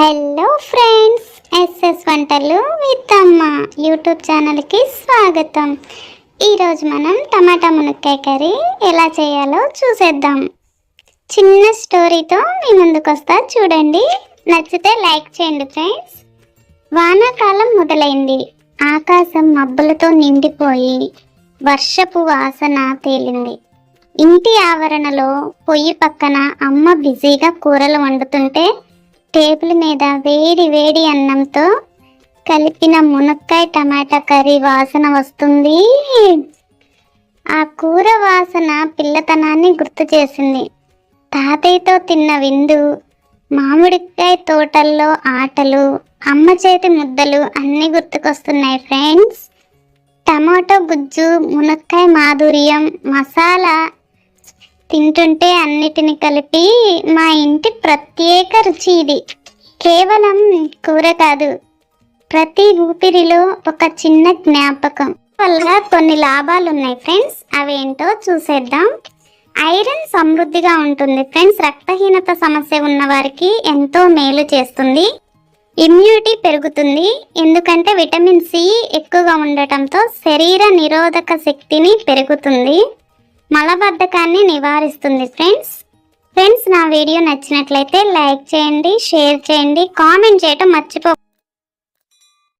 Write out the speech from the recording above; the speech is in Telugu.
హలో ఫ్రెండ్స్ ఎస్ఎస్ వంటలు విత్ అమ్మ యూట్యూబ్ ఛానల్కి స్వాగతం. ఈరోజు మనం టమాటా మునక్కాయ కర్రీ ఎలా చేయాలో చూసేద్దాం. చిన్న స్టోరీతో మీ ముందుకు వస్తా చూడండి. నచ్చితే లైక్ చేయండి ఫ్రెండ్స్ వానాకాలం మొదలైంది. ఆకాశం మబ్బులతో నిండిపోయి వర్షపు వాసన తేలింది. ఇంటి ఆవరణలో పొయ్యి పక్కన అమ్మ బిజీగా కూరలు వండుతుంటే టేబుల్ మీద వేడి వేడి అన్నంతో కలిపిన మునక్కాయ టమాటా కర్రీ వాసన వస్తుంది. ఆ కూర వాసన పిల్లతనాన్ని గుర్తు చేసింది. తాతయ్యతో తిన్న విందు మామిడికాయ తోటల్లో ఆటలు అమ్మ చేతి ముద్దలు అన్నీ గుర్తుకొస్తున్నాయి ఫ్రెండ్స్. టమాటో గుజ్జు మునక్కాయ మాధుర్యం మసాలా తింటుంటే అన్నిటిని కలిపి మా ఇంటి ప్రత్యేక రుచి ఇది. కేవలం కూర కాదు ప్రతి ఊపిరిలో ఒక చిన్న జ్ఞాపకం. వల్ల కొన్ని లాభాలు ఉన్నాయి ఫ్రెండ్స్. అవేంటో చూసేద్దాం. ఐరన్ సమృద్ధిగా ఉంటుంది ఫ్రెండ్స్. రక్తహీనత సమస్య ఉన్న వారికి ఎంతో మేలు చేస్తుంది. ఇమ్యూనిటీ పెరుగుతుంది. ఎందుకంటే విటమిన్ సి ఎక్కువగా ఉండటంతో శరీర నిరోధక శక్తిని పెరుగుతుంది. మలబద్ధకాన్ని నివారిస్తుంది ఫ్రెండ్స్ ఫ్రెండ్స్ నా వీడియో నచ్చినట్లయితే లైక్ చేయండి షేర్ చేయండి కామెంట్ చేయటం మర్చిపో